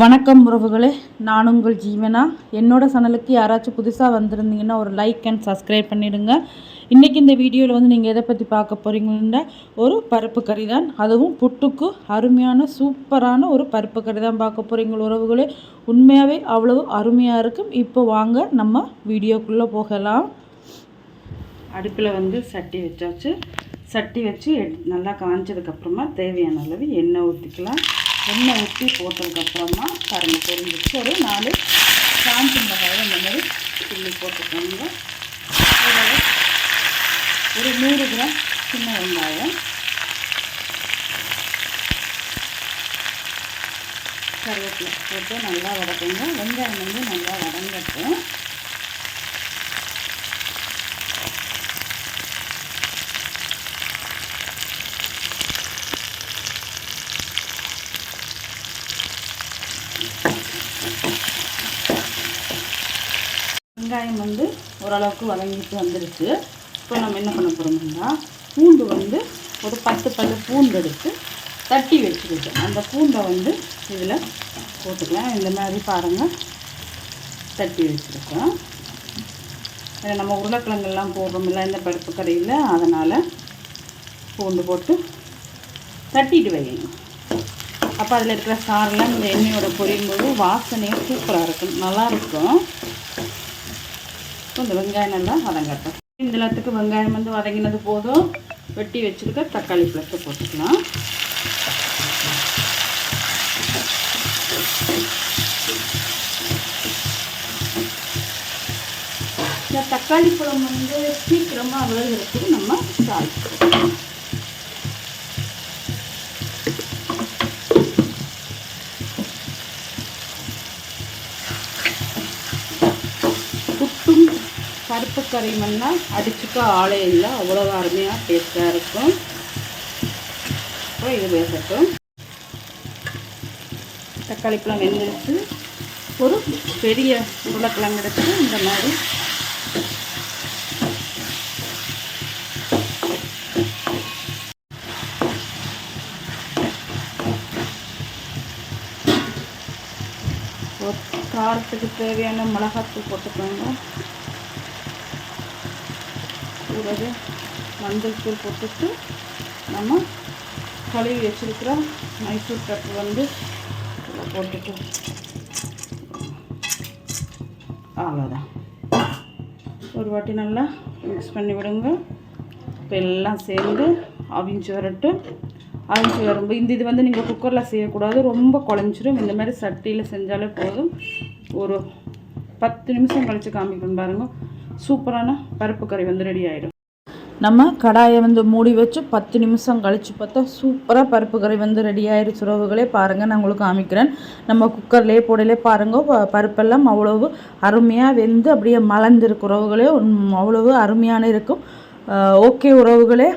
வணக்கம் உறவுகளே. நான் உங்கள் ஜீவனா. என்னோட சேனலுக்கு யாராச்சும் புதுசாக வந்திருந்தீங்கன்னா ஒரு லைக் அண்ட் சப்ஸ்கிரைப் பண்ணிவிடுங்க இன்றைக்கி இந்த வீடியோவில் வந்து நீங்கள் எதை பற்றி பார்க்க போகிறீங்கன்னா ஒரு பருப்பு கறி தான். அதுவும் புட்டுக்கு அருமையான சூப்பரான ஒரு பருப்பு கறி தான் பார்க்க போகிறீங்க உறவுகளே. உண்மையாகவே அவ்வளவு அருமையாக இருக்கும். இப்போ வாங்க நம்ம வீடியோக்குள்ளே போகலாம். அடுப்பில் வந்து சட்டி வச்சாச்சு. சட்டி வச்சு நல்லா காஞ்சதுக்கப்புறமா தேவையான அளவு எண்ணெய் ஊற்றிக்கலாம் எண்ணெய் ஊற்றி போட்டதுக்கப்புறமா பாருங்கள் தெரிஞ்சிச்சு ஒரு நாலு காஞ்சி மிளகாய் இந்த மாதிரி கிள்ளி போட்டுக்கோங்க. ஒரு நூறு கிராம் சின்ன வெங்காயம் கருவேப்பிலை போட்டு நல்லா வதக்குங்க. வெங்காயம் வந்து நல்லா வதங்கட்டும். வெங்காயம் வந்து ஓரளவுக்கு வதங்கிட்டு வந்துருச்சு. இப்போ நம்ம என்ன பண்ண போகிறோம்னா பூண்டு வந்து ஒரு பத்து பல்லு பூண்டு எடுத்து தட்டி வச்சுருக்கேன் அந்த பூண்டை வந்து இதில் போட்டுக்கலாம். இந்த மாதிரி பாருங்கள் தட்டி வச்சுருக்கேன் நம்ம உருளைக்கிழங்கெல்லாம் போடுறோம்ல இந்த பருப்பு கடையில் அதனால் பூண்டு போட்டு தட்டிட்டு வைக்கணும் அப்போ அதில் இருக்கிற சாரெலாம் இந்த எண்ணெயோட பொரியும் போது வாசனையும் சூப்பராக இருக்கும். நல்லாயிருக்கும் இந்த வெங்காயம் நல்லா வதங்கட்டும். இந்த எல்லாத்துக்கு வெங்காயம் வந்து வதங்கினது போதும். வெட்டி வச்சுருக்க தக்காளி பிளஸை போட்டுக்கலாம். இந்த தக்காளி பழம் வந்து சீக்கிரமாக வேகிறதுக்கு நம்ம தாளிக்கிறோம் பருப்பு கறி மண்ணால் அடிச்சுக்க ஆளே இல்லை. அவ்வளோ அருமையாக டேஸ்ட்டாக இருக்கும். அப்புறம் இது பேசட்டும் தக்காளி பழம் வெந்துடுச்சு ஒரு பெரிய உருளைக்கிழங்கு எடுத்து இந்த மாதிரி காரத்துக்கு தேவையான மிளகாத்தூள் போட்டுக்கோங்க. கூடவே மஞ்சள் தூள் போட்டுட்டு நம்ம கழுவி வச்சுருக்கிற மைசூர் கப்பு வந்து போட்டுட்டு. அவ்வளோதான். ஒரு வாட்டி நல்லா மிக்ஸ் பண்ணி விடுங்க. இப்போ எல்லாம் சேர்ந்து அவிஞ்சு வரட்டு அவிஞ்சு வரும்போது இந்த இது வந்து நீங்கள் குக்கரில் செய்யக்கூடாது. ரொம்ப குழஞ்சிரும். இந்த மாதிரி சட்டியில் செஞ்சாலே போதும். ஒரு பத்து நிமிஷம் கழித்து காமிக்கணும் பாருங்கள் சூப்பரான பருப்பு கறி வந்து ரெடி ஆகிடும் நம்ம கடாயை வந்து மூடி வச்சு பத்து நிமிஷம் கழித்து பார்த்தா சூப்பராக பருப்பு கறி வந்து ரெடி ஆயிடுச்சு உறவுகளே பாருங்கள் நான் உங்களுக்கு காமிக்கிறேன். நம்ம குக்கர்லேயே போடலே பாருங்கள் பருப்பெல்லாம் அவ்வளவு அருமையாக வெந்து அப்படியே மலர்ந்துருக்கு உறவுகளே அவ்வளவு அருமையான இருக்கும். ஓகே உறவுகளே.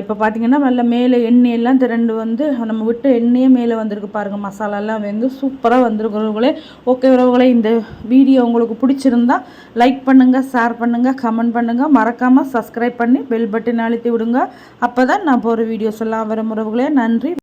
இப்போ பார்த்தீங்கன்னா நல்ல மேலே எண்ணெயெல்லாம் திரண்டு வந்து நம்ம விட்டு எண்ணெயே மேலே வந்திருக்கு பாருங்கள் மசாலாலாம் வந்து சூப்பராக வந்திருக்கு உறவுகளே. ஓகே உறவுகளே இந்த வீடியோ உங்களுக்கு பிடிச்சிருந்தா லைக் பண்ணுங்கள் ஷேர் பண்ணுங்கள் கமெண்ட் பண்ணுங்கள் மறக்காமல் சப்ஸ்கிரைப் பண்ணி பெல் பட்டன் அழுத்தி விடுங்க. அப்போ தான் நான் போகிற வீடியோஸ் எல்லாம் வரும் உறவுகளே நன்றி.